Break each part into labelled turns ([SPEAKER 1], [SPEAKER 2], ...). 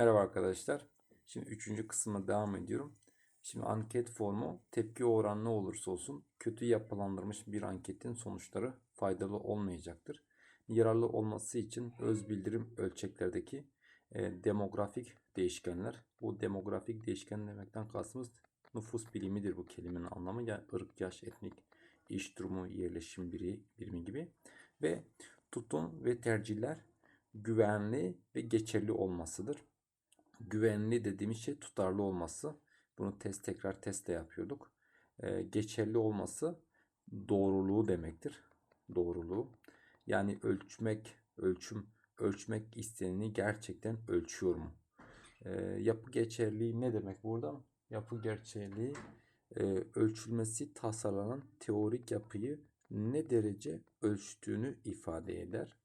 [SPEAKER 1] Merhaba arkadaşlar. Şimdi üçüncü kısma devam ediyorum. Şimdi anket formu tepki oranı ne olursa olsun kötü yapılandırmış bir anketin sonuçları faydalı olmayacaktır. Yararlı olması için öz bildirim ölçeklerdeki e, demografik değişkenler. Bu demografik değişken demekten kastımız nüfus bilimidir bu kelimenin anlamı. Yani ırk, yaş, etnik, iş durumu, yerleşim biri, birimi gibi. Ve tutum ve tercihler güvenli ve geçerli olmasıdır güvenli dediğimiz şey tutarlı olması. Bunu test tekrar testle yapıyorduk. Ee, geçerli olması doğruluğu demektir. Doğruluğu. Yani ölçmek, ölçüm, ölçmek isteneni gerçekten ölçüyor mu? Ee, yapı geçerliği ne demek burada? Yapı geçerliği e, ölçülmesi tasarlanan teorik yapıyı ne derece ölçtüğünü ifade eder.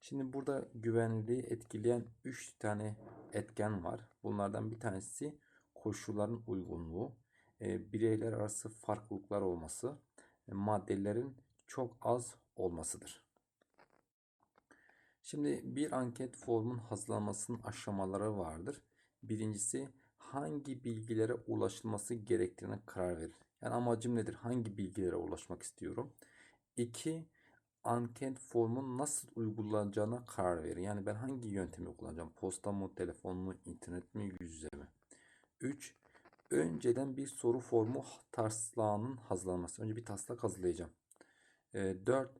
[SPEAKER 1] Şimdi burada güvenliliği etkileyen 3 tane etken var. Bunlardan bir tanesi koşulların uygunluğu, e, bireyler arası farklılıklar olması, e, maddelerin çok az olmasıdır. Şimdi bir anket formun hazırlanmasının aşamaları vardır. Birincisi hangi bilgilere ulaşılması gerektiğine karar verir. Yani amacım nedir? Hangi bilgilere ulaşmak istiyorum? İki, anket formun nasıl uygulanacağına karar verin. Yani ben hangi yöntemi kullanacağım? Posta mı, telefon mu, internet mi, yüz yüze mi? 3. Önceden bir soru formu taslağının hazırlanması. Önce bir taslak hazırlayacağım. E, 4.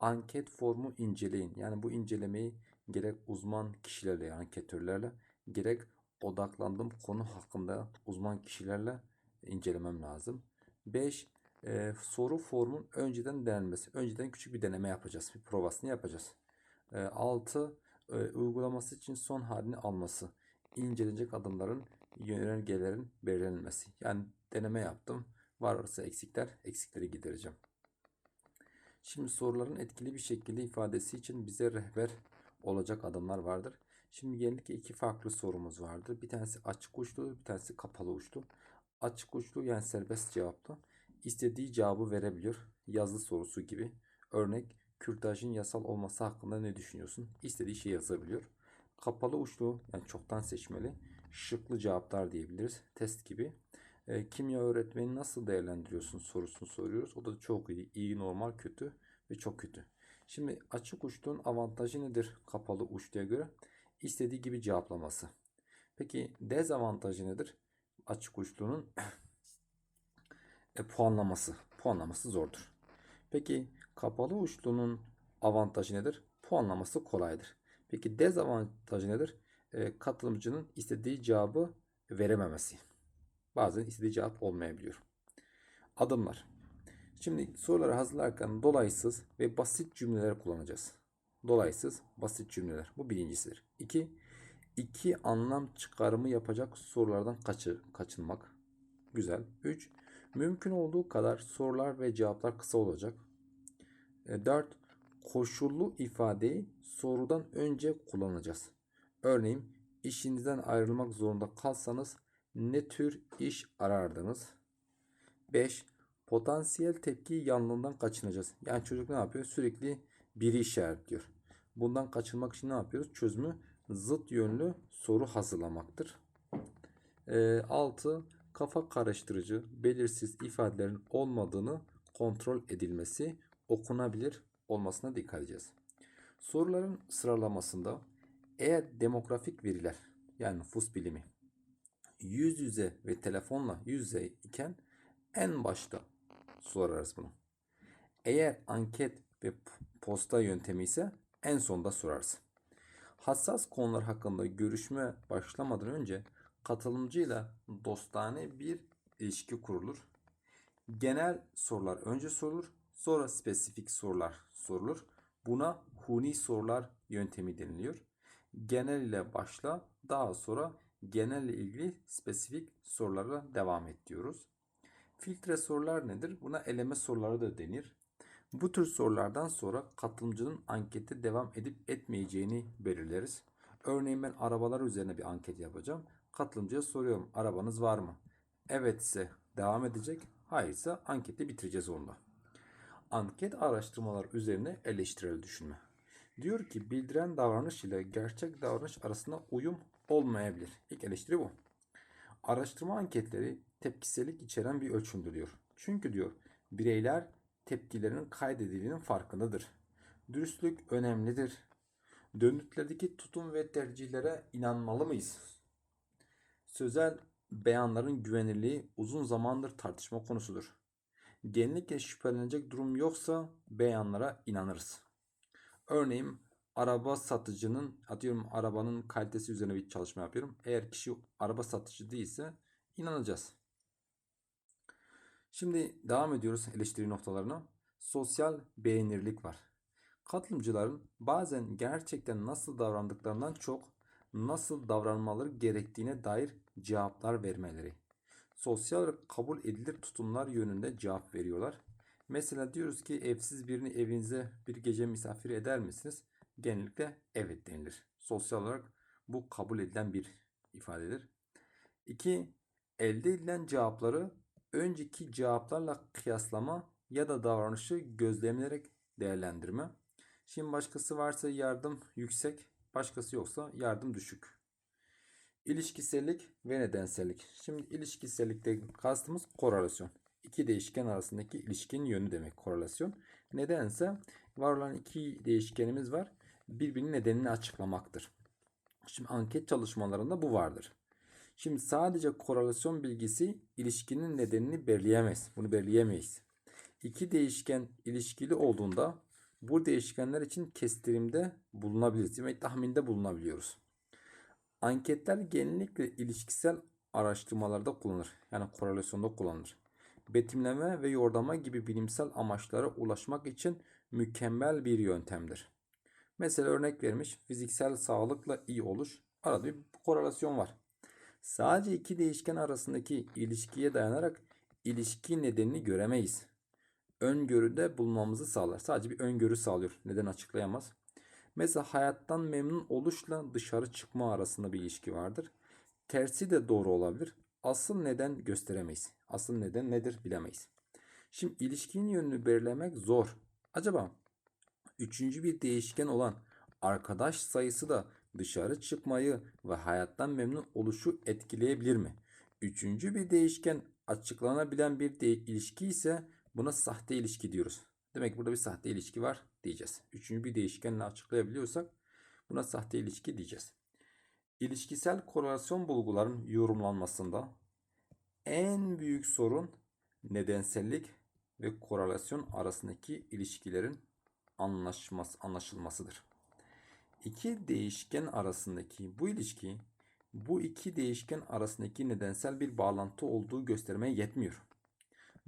[SPEAKER 1] Anket formu inceleyin. Yani bu incelemeyi gerek uzman kişilerle, anketörlerle, gerek odaklandığım konu hakkında uzman kişilerle incelemem lazım. 5 e, soru formun önceden denenmesi. Önceden küçük bir deneme yapacağız. Bir provasını yapacağız. E, 6. E, uygulaması için son halini alması. İncelenecek adımların yönergelerin belirlenmesi. Yani deneme yaptım. Varsa eksikler, eksikleri gidereceğim. Şimdi soruların etkili bir şekilde ifadesi için bize rehber olacak adımlar vardır. Şimdi genellikle iki farklı sorumuz vardır. Bir tanesi açık uçlu, bir tanesi kapalı uçlu. Açık uçlu yani serbest cevaplı istediği cevabı verebiliyor. Yazılı sorusu gibi. Örnek kürtajın yasal olması hakkında ne düşünüyorsun? İstediği şey yazabiliyor. Kapalı uçlu yani çoktan seçmeli. Şıklı cevaplar diyebiliriz. Test gibi. E, kimya öğretmeni nasıl değerlendiriyorsun sorusunu soruyoruz. O da çok iyi. iyi, normal, kötü ve çok kötü. Şimdi açık uçluğun avantajı nedir kapalı uçluğa göre? İstediği gibi cevaplaması. Peki dezavantajı nedir? Açık uçluğunun e, puanlaması. Puanlaması zordur. Peki kapalı uçlunun avantajı nedir? Puanlaması kolaydır. Peki dezavantajı nedir? E, katılımcının istediği cevabı verememesi. Bazen istediği cevap olmayabiliyor. Adımlar. Şimdi soruları hazırlarken dolaysız ve basit cümleler kullanacağız. Dolaysız, basit cümleler. Bu birincisidir. İki, iki anlam çıkarımı yapacak sorulardan kaçı, kaçınmak. Güzel. Üç, Mümkün olduğu kadar sorular ve cevaplar kısa olacak. 4. E, koşullu ifadeyi sorudan önce kullanacağız. Örneğin işinizden ayrılmak zorunda kalsanız ne tür iş arardınız? 5. Potansiyel tepki yanlılığından kaçınacağız. Yani çocuk ne yapıyor? Sürekli biri işaretliyor. Bundan kaçınmak için ne yapıyoruz? Çözümü zıt yönlü soru hazırlamaktır. 6 kafa karıştırıcı, belirsiz ifadelerin olmadığını kontrol edilmesi, okunabilir olmasına dikkat edeceğiz. Soruların sıralamasında eğer demografik veriler yani nüfus bilimi yüz yüze ve telefonla yüz yüze iken en başta sorarız bunu. Eğer anket ve posta yöntemi ise en sonda sorarız. Hassas konular hakkında görüşme başlamadan önce katılımcıyla dostane bir ilişki kurulur. Genel sorular önce sorulur, sonra spesifik sorular sorulur. Buna huni sorular yöntemi deniliyor. Genel ile başla, daha sonra genel ile ilgili spesifik sorularla devam et diyoruz. Filtre sorular nedir? Buna eleme soruları da denir. Bu tür sorulardan sonra katılımcının ankete devam edip etmeyeceğini belirleriz. Örneğin ben arabalar üzerine bir anket yapacağım. Katılımcıya soruyorum arabanız var mı? Evet ise devam edecek. Hayırsa anketi bitireceğiz onda. Anket araştırmalar üzerine eleştirel düşünme. Diyor ki bildiren davranış ile gerçek davranış arasında uyum olmayabilir. İlk eleştiri bu. Araştırma anketleri tepkisellik içeren bir ölçümdür diyor. Çünkü diyor bireyler tepkilerinin kaydedildiğinin farkındadır. Dürüstlük önemlidir. Dönütlerdeki tutum ve tercihlere inanmalı mıyız? Sözel beyanların güvenirliği uzun zamandır tartışma konusudur. Genellikle şüphelenecek durum yoksa beyanlara inanırız. Örneğin araba satıcının atıyorum arabanın kalitesi üzerine bir çalışma yapıyorum. Eğer kişi araba satıcı değilse inanacağız. Şimdi devam ediyoruz eleştiri noktalarına. Sosyal beğenirlik var. Katılımcıların bazen gerçekten nasıl davrandıklarından çok nasıl davranmaları gerektiğine dair cevaplar vermeleri. Sosyal kabul edilir tutumlar yönünde cevap veriyorlar. Mesela diyoruz ki evsiz birini evinize bir gece misafir eder misiniz? Genellikle evet denilir. Sosyal olarak bu kabul edilen bir ifadedir. 2. Elde edilen cevapları önceki cevaplarla kıyaslama ya da davranışı gözlemleyerek değerlendirme. Şimdi başkası varsa yardım yüksek, başkası yoksa yardım düşük. İlişkisellik ve nedensellik. Şimdi ilişkisellikte kastımız korelasyon. İki değişken arasındaki ilişkinin yönü demek korelasyon. Nedense var olan iki değişkenimiz var. Birbirinin nedenini açıklamaktır. Şimdi anket çalışmalarında bu vardır. Şimdi sadece korelasyon bilgisi ilişkinin nedenini belirleyemez. Bunu belirleyemeyiz. İki değişken ilişkili olduğunda bu değişkenler için kestirimde bulunabiliriz. Demek tahminde bulunabiliyoruz. Anketler genellikle ilişkisel araştırmalarda kullanılır. Yani korelasyonda kullanılır. Betimleme ve yordama gibi bilimsel amaçlara ulaşmak için mükemmel bir yöntemdir. Mesela örnek vermiş fiziksel sağlıkla iyi oluş arada bir korelasyon var. Sadece iki değişken arasındaki ilişkiye dayanarak ilişki nedenini göremeyiz. Öngörüde bulmamızı sağlar. Sadece bir öngörü sağlıyor. Neden açıklayamaz. Mesela hayattan memnun oluşla dışarı çıkma arasında bir ilişki vardır. Tersi de doğru olabilir. Asıl neden gösteremeyiz. Asıl neden nedir bilemeyiz. Şimdi ilişkinin yönünü belirlemek zor. Acaba üçüncü bir değişken olan arkadaş sayısı da dışarı çıkmayı ve hayattan memnun oluşu etkileyebilir mi? Üçüncü bir değişken açıklanabilen bir de ilişki ise buna sahte ilişki diyoruz. Demek burada bir sahte ilişki var diyeceğiz. Üçüncü bir değişkenle açıklayabiliyorsak buna sahte ilişki diyeceğiz. İlişkisel korelasyon bulguların yorumlanmasında en büyük sorun nedensellik ve korelasyon arasındaki ilişkilerin anlaşması, anlaşılmasıdır. İki değişken arasındaki bu ilişki bu iki değişken arasındaki nedensel bir bağlantı olduğu göstermeye yetmiyor.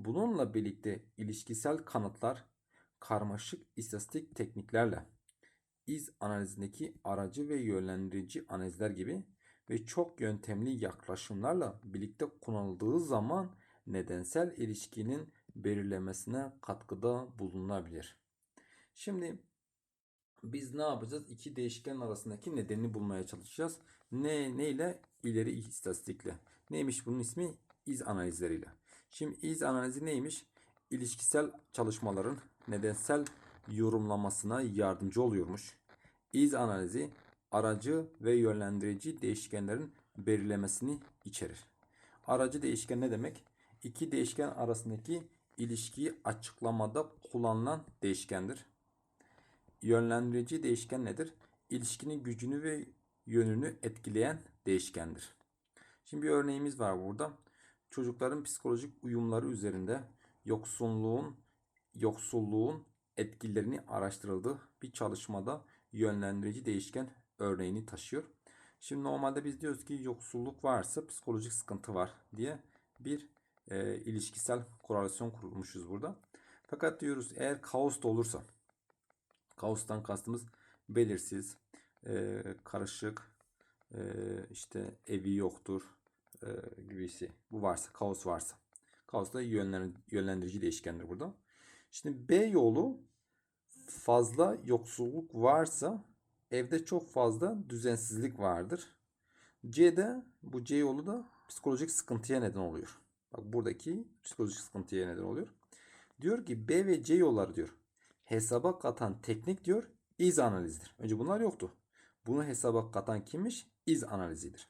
[SPEAKER 1] Bununla birlikte ilişkisel kanıtlar karmaşık istatistik tekniklerle iz analizindeki aracı ve yönlendirici analizler gibi ve çok yöntemli yaklaşımlarla birlikte kullanıldığı zaman nedensel ilişkinin belirlemesine katkıda bulunabilir. Şimdi biz ne yapacağız? İki değişken arasındaki nedenini bulmaya çalışacağız. Ne, ne ile? İleri istatistikle. Neymiş bunun ismi? İz analizleriyle. Şimdi iz analizi neymiş? İlişkisel çalışmaların nedensel yorumlamasına yardımcı oluyormuş. İz analizi aracı ve yönlendirici değişkenlerin belirlemesini içerir. Aracı değişken ne demek? İki değişken arasındaki ilişkiyi açıklamada kullanılan değişkendir. Yönlendirici değişken nedir? İlişkinin gücünü ve yönünü etkileyen değişkendir. Şimdi bir örneğimiz var burada. Çocukların psikolojik uyumları üzerinde yoksunluğun yoksulluğun etkilerini araştırıldığı bir çalışmada yönlendirici değişken örneğini taşıyor. Şimdi normalde biz diyoruz ki yoksulluk varsa psikolojik sıkıntı var diye bir e, ilişkisel korelasyon kurmuşuz burada. Fakat diyoruz eğer kaos da olursa kaostan kastımız belirsiz, e, karışık, e, işte evi yoktur e, gibisi. Bu varsa, kaos varsa. Kaos da yönlendirici değişkendir burada. Şimdi B yolu fazla yoksulluk varsa evde çok fazla düzensizlik vardır. C'de bu C yolu da psikolojik sıkıntıya neden oluyor. Bak buradaki psikolojik sıkıntıya neden oluyor. Diyor ki B ve C yolları diyor. Hesaba katan teknik diyor iz analizdir. Önce bunlar yoktu. Bunu hesaba katan kimmiş? iz analizidir.